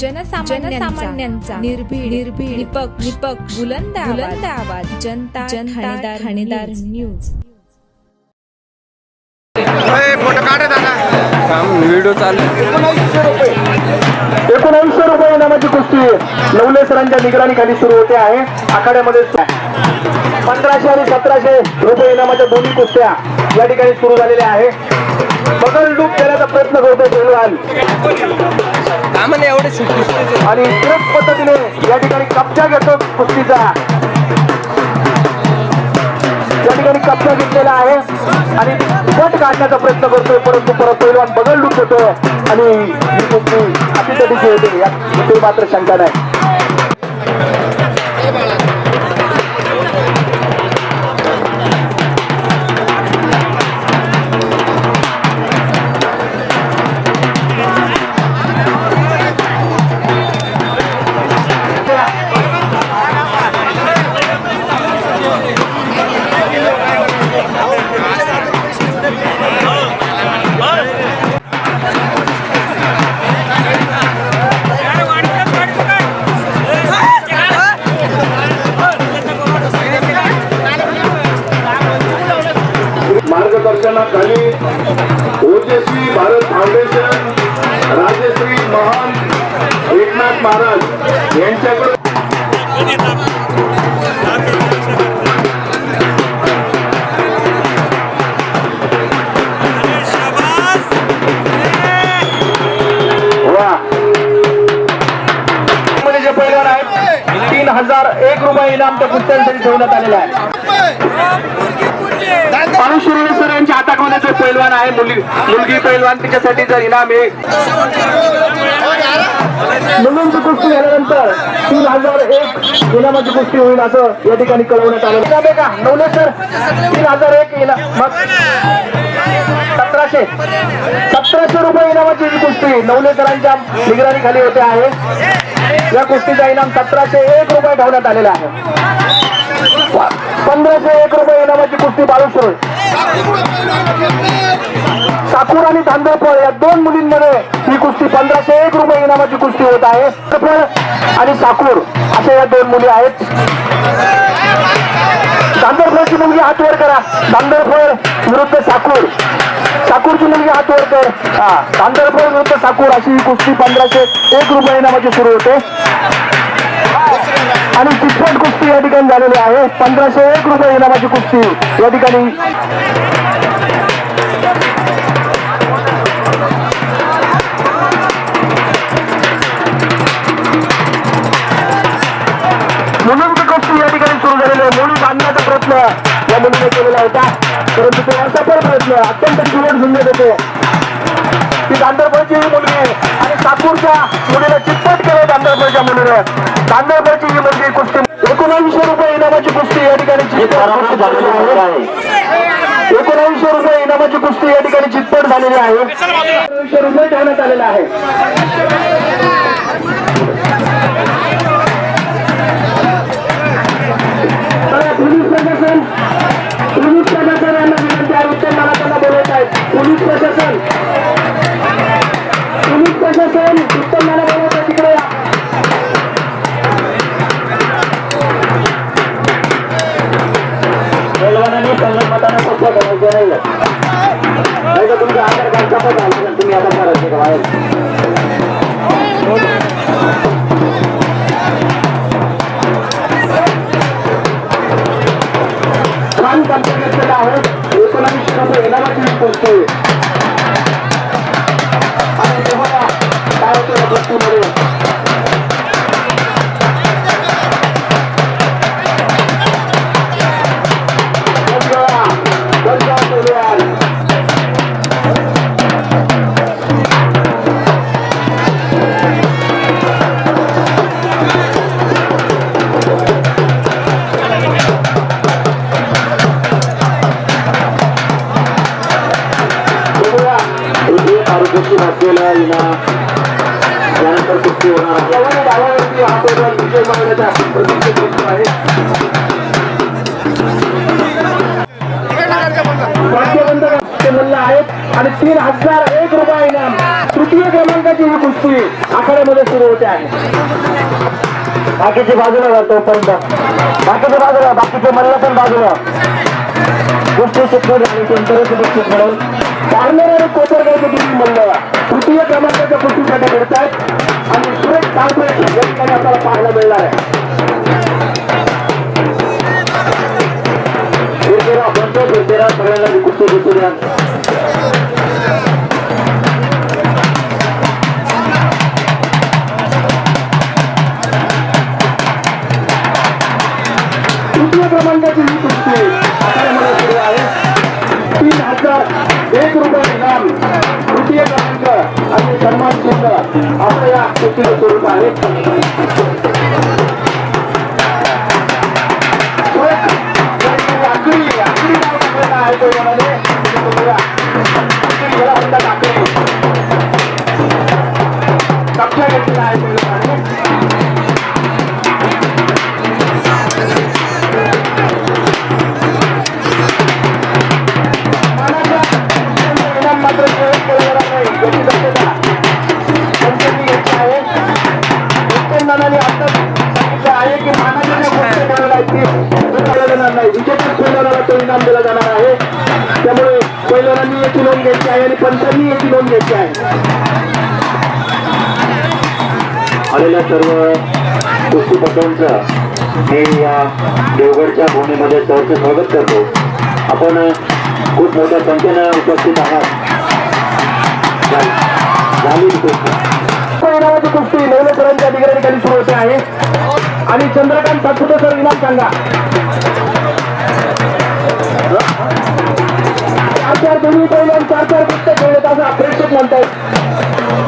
जनसामान्यांचा निर्भीड निर्भीड निपक्ष निपक्ष बुलंद बुलंद आवाज. जनता जनता ठाणेदार न्यूज. फोटो काढ दादा. व्हिडिओ चालू एकोणऐंशी रुपये. एकोणऐंशी रुपये इनामाची कुस्ती. नवले सरांच्या निगराणीखाली सुरू होते आहे. आखाड्यामध्ये पंधराशे आणि सतराशे रुपये इनामाच्या दोन्ही कुस्त्या या ठिकाणी सुरू झालेल्या आहे. बगल डूब देण्याचा प्रयत्न करतो पेलवान का म्हणे एवढे आणि सुरत पद्धतीने या ठिकाणी कब्जा घेतो कुस्तीचा. या ठिकाणी कब्जा घेतलेला आहे. आणि पट काढण्याचा प्रयत्न करतोय. परंतु परत पैलवान बगल लूट होतो आणि ही कुस्ती होते. यात मात्र शंका नाही. एकनाथ महाराज यांच्याकडून तीन हजार एक रुपये इनाम त्या कुस्त्यांसाठी ठेवण्यात आलेला आहे पाणू सर यांच्या हातामध्ये जो पैलवान आहे मुलगी मुलगी पैलवान तिच्यासाठी जर इनाम आहे. मुलींची कुस्ती झाल्यानंतर तीन हजार एक इनामाची कुस्ती होईल असं या ठिकाणी कळवण्यात आलं इनाम का नवले सर तीन हजार एक इनाम. मग सतराशे. सतराशे रुपये इनामाची ही कुस्ती नवलेकरांच्या निगराणीखाली होते आहे. या कुस्तीचा इनाम सतराशे एक रुपये ठेवण्यात आलेला आहे. पंधराशे एक रुपये इनामाची कुस्ती बाळूसर ठाकूर आणि धांदळफळ या दोन मुलींमध्ये ही कुस्ती पंधराशे एक रुपये इनामाची कुस्ती होत आहे. धांदळफळ आणि साकूर अशा या दोन मुली आहेत. धांदळफळची मुलगी हात वर करा धांदळफळ विरुद्ध साकूर साकूरची मुलगी हात वर कर हा धांदळफळ विरुद्ध साकूर अशी ही कुस्ती पंधराशे एक रुपये इनामाची सुरू होते. आणि चिटपट कुस्ती या ठिकाणी झालेली आहे. पंधराशे एक रुपये इनामाची कुस्ती या ठिकाणी प्रयत्न या मुलीने केलेला होता. परंतु तो असफल प्रयत्न अत्यंत चिवट झुंजत होते. ती गांधरपळची ही मुलगी आहे. आणि साकूरच्या मुलीने चितपट केले गांधरपळच्या मुलीने. गांधरपळची ही मुलगी कुस्ती एकोणऐंशी रुपये इनामाची कुस्ती या ठिकाणी चितपट झालेली आहे. एकोणऐंशी रुपये इनामाची कुस्ती या ठिकाणी चितपट झालेली आहे. एकोणऐंशी रुपये ठेवण्यात आलेला आहे. प्रशासन. पोलीस प्रशासन यांना विनंती आहे उत्तर मला त्यांना बोलवत आहेत पोलीस प्रशासन. पोलीस प्रशासन उत्तर मला बोलवत आहे तिकडे या. पैलवानांनी संगणमतानं पक्ष करायचं नाही नाही तर तुमचं आधार कार्ड छापत तुम्ही आता करायचं का बाहेर? छान कब्जा घेतलेला आहे एकोणावीसशे रुपये इनामाची पोस्ट आहे आणि तेव्हा काय होतं या येणार यानंतर कुस्ती होणार आहे. डावावरती हा पैलवान विजय मागण्याच्या प्रतीक्षेत बसतो आहे. मल्ल आहेत आणि तीन हजार एक रुपये इनाम. तृतीय क्रमांकाची ही कुस्ती आखाड्यामध्ये सुरू होते आहे. बाकीची बाजूला जातो पर्यंत बाकीच्या बाजूला बाकीचे मल्ल पण बाजूला. गोष्टी शिकवून आणि त्यांच्यावर बक्षीस म्हणून. पार्लर आणि कोपरगावचे दोन्ही मल्ल. तृतीय क्रमांकाच्या कुस्तीसाठी आहेत आणि सुरेश काळपे या ठिकाणी आपल्याला पाहायला मिळणार आहे. फिरतेरा बनतो फिरतेरा सगळ्यांना कुस्ती दिसू आणि सन्मान चिन्ह असं या कृतीचं स्वरूप आहे. कुस्तीपटूंचं मी या देवगडच्या भूमीमध्ये सहर्ष स्वागत करतो. आपण खूप मोठ्या संख्येनं उपस्थित आहात. झाली- कुस्ती नावाची कुस्ती नवलेकरांच्या अधिकारी खाली सुरू होते आहे. आणि चंद्रकांत सातपुते सर इनाम सांगा. चार चार दोन्ही पहिल्या चार चार कुस्त्या खेळत असं म्हणत आहेत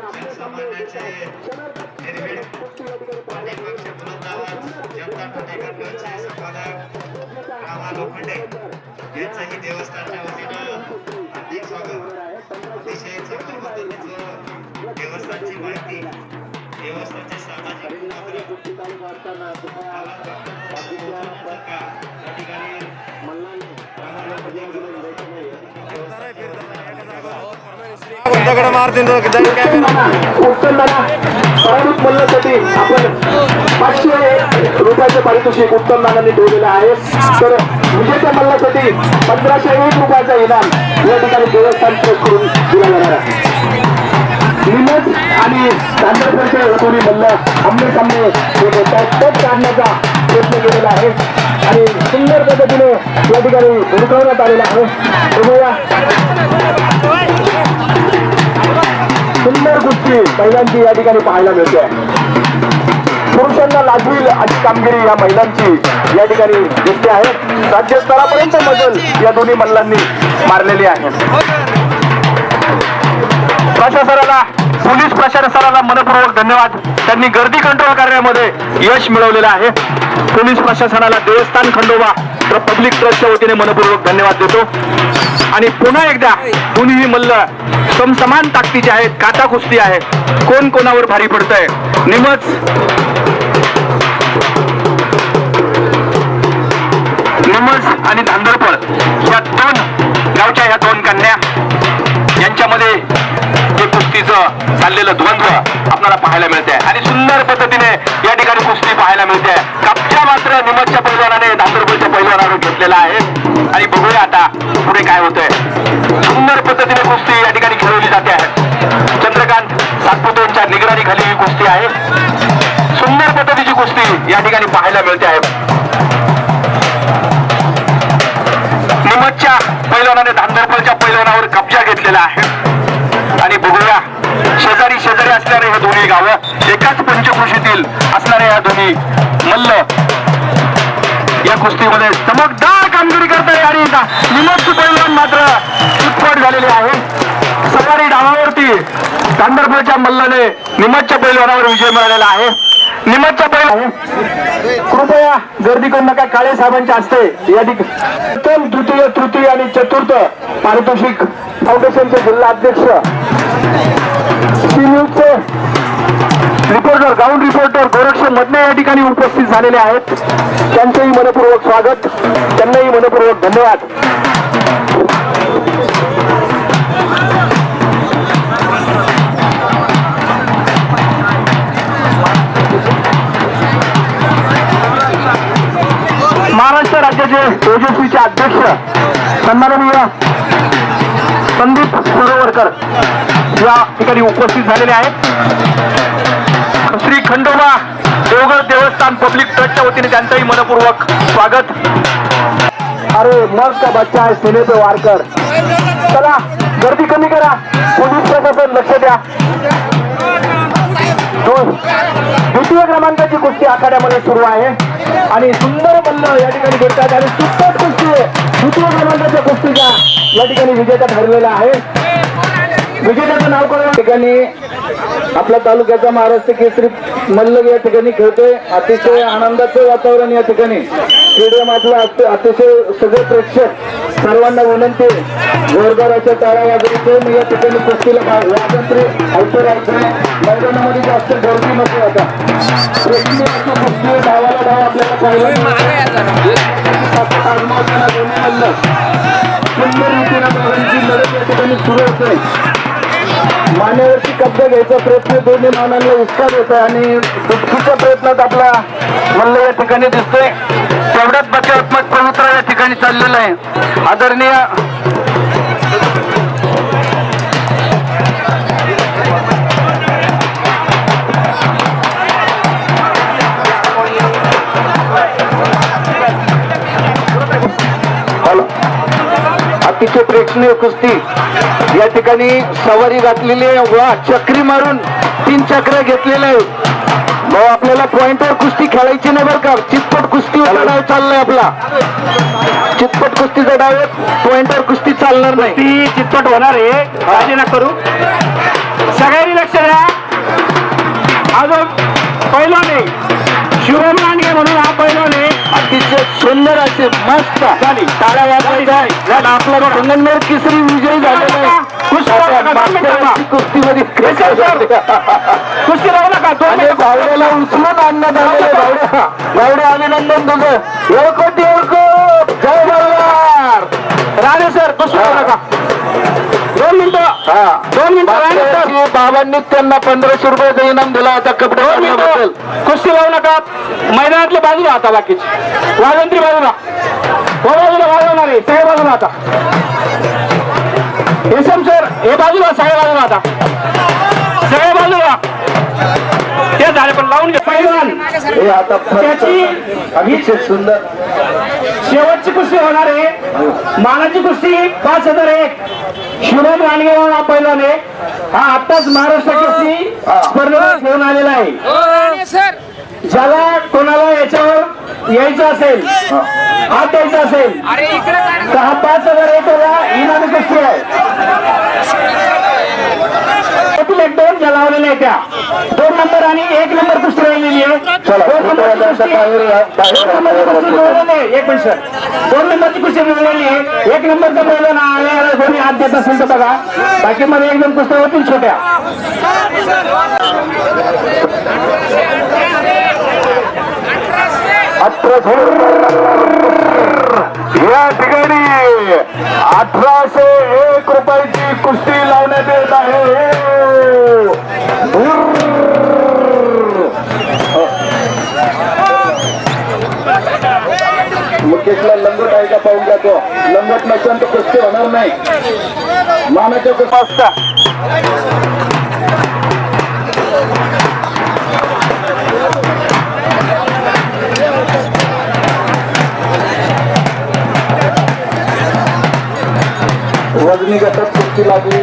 सामान्याचे निर्भीड आणि पक्ष पुनर्दावाद जनता ठोडेकरचे संपादक रामा लोखंडे यांचंही देवस्थानच्या वतीनं हार्दिक स्वागत अतिशय चांगल्या पद्धतीचं देवस्थानची माहिती देवस्थानचे सामाजिक उपक्रम दगड मारतील तो काय उत्तम पराभूत मल्लासाठी आपण पाचशे रुपयाचे पारितोषिक उत्तम नानांनी ठेवलेलं आहे. तर विजेत्या मल्लासाठी पंधराशे एक रुपयाचा इनाम या ठिकाणी देवस्थान ट्रस्ट करून दिला जाणार आहे. निमज आणि तांदळकरचे दोन्ही मल्ल आमने सामने एक टच काढण्याचा प्रयत्न केलेला आहे. आणि सुंदर पद्धतीने या ठिकाणी हुडकवण्यात आलेला आहे. बघूया. सुंदर गोष्टी महिलांची या ठिकाणी पाहायला मिळते. पुरुषांना लागील अशी कामगिरी या महिलांची या ठिकाणी दिसते आहे. राज्यस्तरापर्यंत मजल या दोन्ही मल्लांनी मारलेली आहे. प्रशासनाला पोलीस प्रशासनाला मनपूर्वक धन्यवाद. त्यांनी गर्दी कंट्रोल करण्यामध्ये यश मिळवलेलं आहे. पोलीस प्रशासनाला देवस्थान खंडोबा पब्लिक ट्रस्टच्या वतीने मनपूर्वक धन्यवाद देतो. आणि पुन्हा एकदा दोन्ही मल्ल समसमान ताकदीचे आहेत काटा कुस्ती आहे. कोण कोणावर भारी पडतंय? निमच निमज आणि धांदरपळ या दोन गावच्या ह्या दोन कन्या यांच्यामध्ये हे कुस्तीचं चाललेलं द्वंद्व आपल्याला पाहायला मिळते आणि सुंदर पद्धतीने या ठिकाणी कुस्ती पाहायला मिळते कपच्या मात्र निमजच्या पैलवानाने धांदरपळच्या पैलवानावर घेतलेला आहे. आणि बघूया आता पुढे काय होतंय. सुंदर पद्धतीने कुस्ती या ठिकाणी खेळवली जाते. आहे चंद्रकांत सातपुतेंच्या निगराणीखाली ही कुस्ती आहे. सुंदर पद्धतीची कुस्ती या ठिकाणी पाहायला मिळते आहे. निमजच्या पैलवानाने धांदरपलच्या पैलवानावर कब्जा घेतलेला आहे. आणि बघूया शेजारी शेजारी असणारे हे दोन्ही गावं एकाच पंचकृषीतील असणारे या दोन्ही मल्ल या कुस्तीमध्ये चमकदार का करताय पैलवान मात्र उत्पट झालेले आहे. सवारी डावावरती गांधरपूरच्या मल्लाने निमजच्या पैलवानावर विजय मिळालेला आहे. निमजच्या पैल कृपया गर्दी करू नका काळे साहेबांच्या हस्ते या ठिकाणी प्रथम द्वितीय तृतीय आणि चतुर्थ पारितोषिक फाउंडेशनचे जिल्हा अध्यक्ष. सी न्यूजचे reporter ground reporter Goraksh Madhane या ठिकाणी उपस्थित झालेले आहेत. त्यांचंही मनपूर्वक स्वागत. त्यांनाही मनपूर्वक धन्यवाद. महाराष्ट्र राज्याचे तेजस्वीचे अध्यक्ष सन्माननीय संदीप सरोवरकर या ठिकाणी उपस्थित झालेले आहेत. श्री खंडोबा देवगड देवस्थान पब्लिक ट्रस्टच्या वतीने त्यांचंही मनपूर्वक स्वागत. अरे मग का बच्चा आहे सेने वारकर? चला गर्दी कमी करा. पोलीस प्रशासन लक्ष द्या. द्वितीय क्रमांकाची कुस्ती आखाड्यामध्ये सुरू आहे. आणि सुंदर मल्ल या ठिकाणी भेटतात. आणि सुंदर कुस्ती द्वितीय क्रमांकाच्या कुस्तीचा या ठिकाणी विजेता ठरलेला आहे. विजेत्याचं नाव कळवा ठिकाणी आपल्या तालुक्याचा महाराष्ट्र केसरी मल्ल या ठिकाणी खेळतोय. अतिशय आनंदाचं वातावरण या ठिकाणी. स्टेडियम आपलं अतिशय सगळे प्रेक्षक सर्वांना विनंती. जोरदार अशा टाळ्या मी या ठिकाणी कुस्तीला स्वातंत्र्य ऐकतो राहायचं मैदानामध्ये जास्त गर्दी नको आता. कुस्ती डावाला डाव आपल्याला दोन्ही मल्ल सुंदर रीतीनं दोघांची लढत या ठिकाणी सुरू होते मान्यावरती कब्जा घ्यायचा प्रयत्न दोन्ही मानांना उत्साह होत आहे आणि दुःखीच्या प्रयत्नात आपला मल्ल या ठिकाणी दिसतोय. तेवढ्याच बचावात्मक पवित्रा या ठिकाणी चाललेला आहे. आदरणीय अतिशय प्रेक्षणीय कुस्ती. या ठिकाणी सवारी घातलेली आहे. वा चक्री मारून तीन चक्र घेतलेले आहेत. भाऊ आपल्याला पॉइंटवर कुस्ती खेळायची नाही बरं का. चितपट कुस्ती डाव चाललाय आपला. चितपट कुस्तीचा डाव पॉइंटवर कुस्ती चालणार नाही. ती चितपट होणार आहे. काळजी ना करू. सगळ्यांनी लक्ष द्या. हा जो पैलवान शिवम अतिशय सुंदर असे मस्त टाळ्या वाजवायच्या आपला संगमनेर केसरी विजयी झालेला आहे. कुस्तीमध्ये कुस्ती लावला का? तो भावड्याला उचलून आणण्यात आलेले भावड्या भावड्या अभिनंदन तुझं. जय मल्हार राणे सर कुस्ती लावला का? दोन मिनिटं. दोन मिनिटं बाबांनी त्यांना पंधराशे रुपयाचा इनाम दिला होता कपडे काढल्याबद्दल. कुस्ती लावू नका. मैदानातल्या बाजूला आता बाकीची. वाजंत्री बाजूला. हो बाजूला वाजवणार आहे सगळे बाजूला आता. एसएम सर हे बाजूला सगळे बाजूला आता. सगळे बाजूला ते झाले पण लावून घे पैलवान हे आता त्याची अतिशय सुंदर. शेवटची कुस्ती होणार आहे. मानाची कुस्ती पाच हजार एक. शिवराज राणगेवार हा पैलवान हा आत्ताच महाराष्ट्र कुस्ती स्पर्धेला घेऊन आलेला आहे. ज्याला कोणाला याच्यावर यायचं असेल हात द्यायचा असेल तर हा पाच हजार एक इनामी कुस्ती आहे? त्यातील एक दोन ज्या लावलेल्या आहेत त्या. दोन नंबर आणि एक नंबर कुस्ती राहिलेली आहे. दोन नंबरची कुस्ती- दोन नंबरची कुस्ती आहे. एक मिनिट सर दोन नंबरची कुस्ती जुळलेली आहे. एक नंबरचा पहिला ना आलेला कोणी हात देत असेल तर बघा. बाकी मध्ये एक दोन कुस्त्या होतील छोट्या. या ठिकाणी अठराशे एक रुपयाची कुस्ती लावण्यात येत आहे. केसला लंगट आहे का पाहून जातो लंगट नसेल तर कुस्ती होणार नाही. मानाच्या कुस्ती वजनी गटात कुस्ती लागली.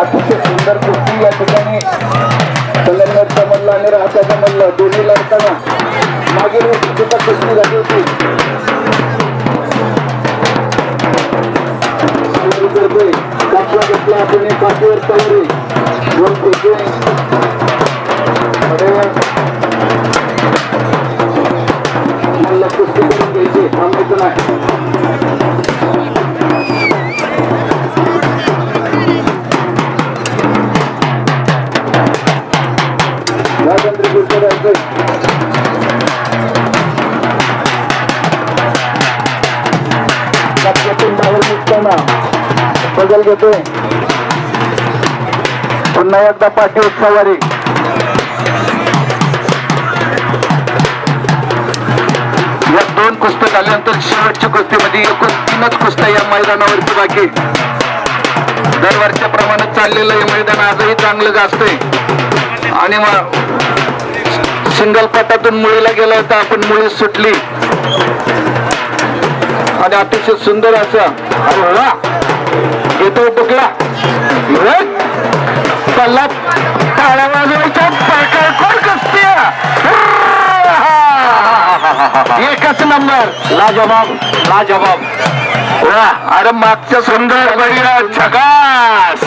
अतिशय सुंदर कुस्ती या ठिकाणी. संगमनेरचा मल्ल आणि राहत्याचा मल्ल दोन्ही लढताना मागील वर्षी सुद्धा कुस्ती झाली होती. शिवाजी गर्भे कापला घेतला आपण पाठीवर तवरे. दोन कुस्ती मल्ल कुस्ती करून घ्यायची. थांबायचं नाही. बाहेर बदल घेतोय. पुन्हा एकदा पाठी उत्सवारी या दोन कुस्त्या झाल्यानंतर शेवटच्या कुस्तीमध्ये एकूण तीनच कुस्त्या या मैदानावरती बाकी दरवर्षच्या प्रमाणात चाललेलं हे मैदान आजही चांगलं गाजतंय आणि मग सिंगल पटातून मुळीला गेला होता आपण मुळी सुटली. आणि अतिशय सुंदर असं अरे वा. येतो टुकला पल्ला टाळ्या वाजवायच्या. पायकाळ कोण कसते? एकच नंबर. लाजबाब लाजबाब वा. अरे मागच्या सुंदर बढिया झकास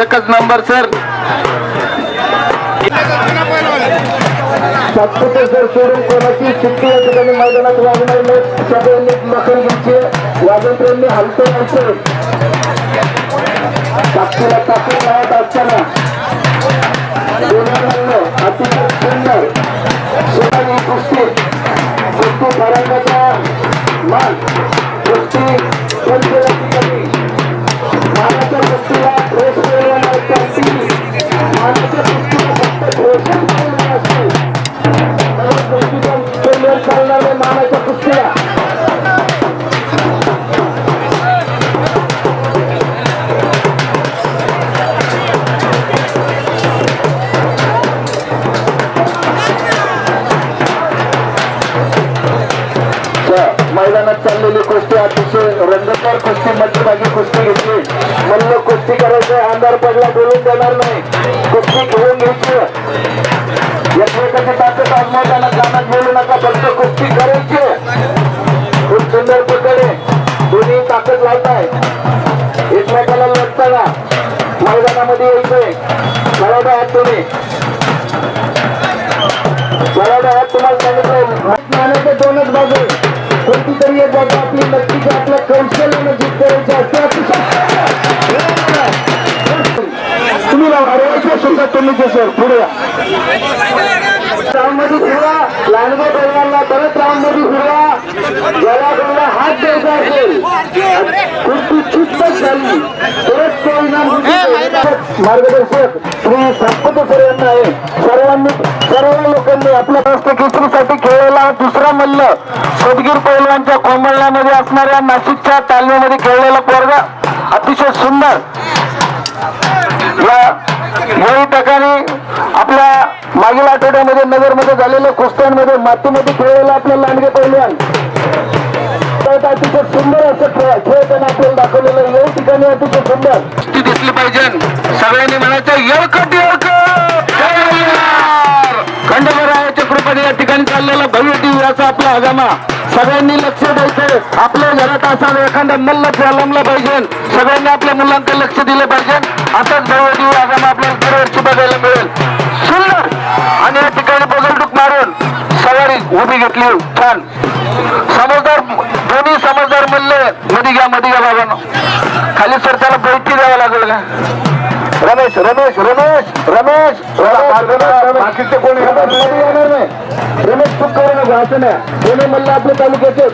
एकच नंबर सर. सातपुते जर सोडून कोणाची चिठ्ठी या ठिकाणी मैदानात वाजणार नाही. सगळ्यांनी मकर घ्यायचे. वाजंत्र्यांनी हलतो हलतो ताकदीला टाकून राहत असताना. दोघांना अतिशय सुंदर शिवाजी कुस्ती. कुस्ती मान. कुस्ती ठिकाणी मानाच्या कुस्तीला मानाच्या कुस्तीला फक्त असते चालणारे मानाच्या तुम्ही सर पुढे या. राऊंडमध्ये फिरवा लांडगे बैलांना परत राऊंडमध्ये फिरवा ज्याला कोणाला हात द्यायचा असेल. कुस्ती चुकत झाली. तरच तो इनाम जिंकतो. मार्गदर्शक श्री संपत सर यांना आहे. सर्वांनी सर्व लोकांनी आपल्या खेळलेला दुसरा मल्ल सदगीर पैलवानच्या कोंबळण्यामध्ये असणाऱ्या नाशिकच्या तालमीमध्ये खेळलेला पोरगा अतिशय सुंदर. या याही ठिकाणी आपल्या मागील आठवड्यामध्ये नगरमध्ये झालेल्या कुस्त्यांमध्ये मातीमध्ये खेळलेला आपल्या लांडगे पैलवान तर अतिशय सुंदर असं खेळ खेळ त्यांनी आपल्याला दाखवलेलं या ठिकाणी अतिशय सुंदर. ती दिसली पाहिजे. सगळ्यांनी म्हणायचं येळकट येळकट! खंडोबरायाच्या कृपेने या ठिकाणी चाललेला भव्य दिव्याचा आपला हजामा सगळ्यांनी लक्ष द्यायचं. आपल्या घरात असा एखादा मल्ल प्रलंबला पाहिजे. सगळ्यांनी आपल्या मुलांकडे लक्ष दिलं पाहिजे. आताच भव्य दिव्य हगामा आपल्याला दरवर्षी बघायला मिळेल. सुंदर! आणि या ठिकाणी बगलटूक मारून सवारी उभी घेतली. छान! समजदार मध्ये घ्या मध्ये घ्या बाबांनो. खाली सर त्याला बैठी द्यावं लागेल का? रमेश रमेश रमेश रमेश बाकीचे कोणी येणार नाही? रमेश चूक करू नको असं नाही दोन्ही मल्ल आपल्या तालुक्याचे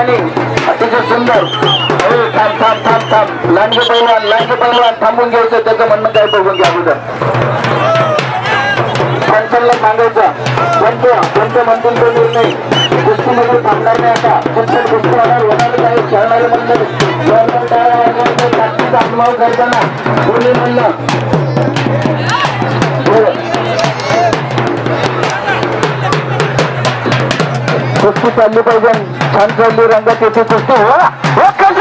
ठिकाणी. अतिशय सुंदर. हो, थांब थांब थांब थांब. लांडगे पैलवान लांडगे पैलवान थांबून घ्यायचं त्याचं म्हणणं काय बघून घ्या अगोदर. पंचांना सांगायचं. पंच पंच म्हणतील तो निर्णय. कुस्तीमध्ये थांबणार नाही आता. चिंतन कुस्ती होणार होणारच आहे खेळणारे म्हणलं गव्हर्नमेंट करताना. कोणी म्हणलं चालली पाहिजे छान चालली रंगात येते कुस्ती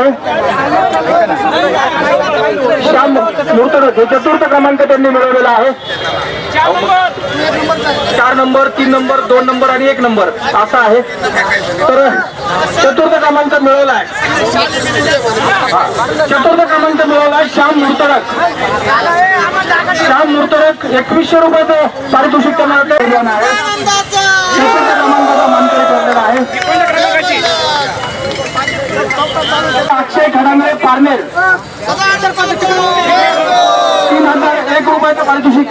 आहे. श्याम मूर्तरथ हे चतुर्थ क्रमांक त्यांनी मिळवलेला आहे. चार नंबर तीन नंबर दोन नंबर आणि एक नंबर. असा आहे. तर चतुर्थ क्रमांक मिळवला आहे. चतुर्थ क्रमांक मिळवला आहे श्याम मूर्तडक श्याम मूर्तडक एकवीसशे रुपयाचं पारितोषिक करणार आहे चतुर्थ क्रमांकाचा मानकरी ठरलेला आहे. अक्षय खडांगरे पारनेर. तीन हजार एक रुपयाचं पारितोषिक.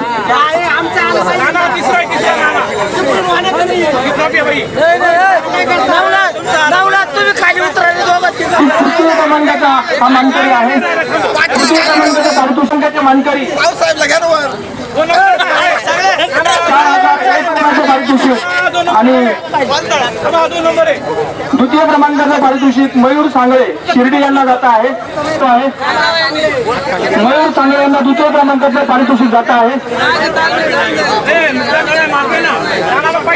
तृतीय क्रमांकाचा हा मानकरी आहे. तृतीय क्रमांकाचा पारितोषिकाचे मानकरी. चार हजार क्रमांकाचं पारितोषिक आणि द्वितीय क्रमांकाचं पारितोषिक मयूर सांगळे शिर्डी यांना जात आहे. मयूर सांगळे यांना द्वितीय क्रमांकाचं पारितोषिक जात आहे.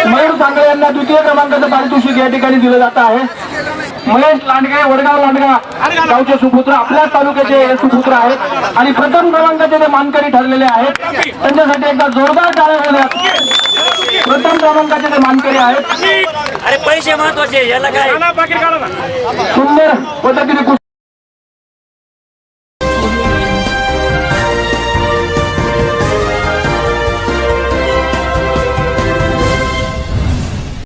मयूर सांगळे यांना द्वितीय क्रमांकाचं पारितोषिक या ठिकाणी दिलं जात आहे. महेश लांडगे वडगाव लांडगा गावचे सुपुत्र आपल्याच तालुक्याचे हे सुपुत्र आहेत. आणि प्रथम क्रमांकाचे जे मानकरी ठरलेले आहेत. त्यांच्यासाठी एकदा जोरदार टाळ्या प्रथम क्रमांकाचे जे मानकरी आहेत अरे पैसे महत्त्वाचे याला काय? सुंदर पद्धतीने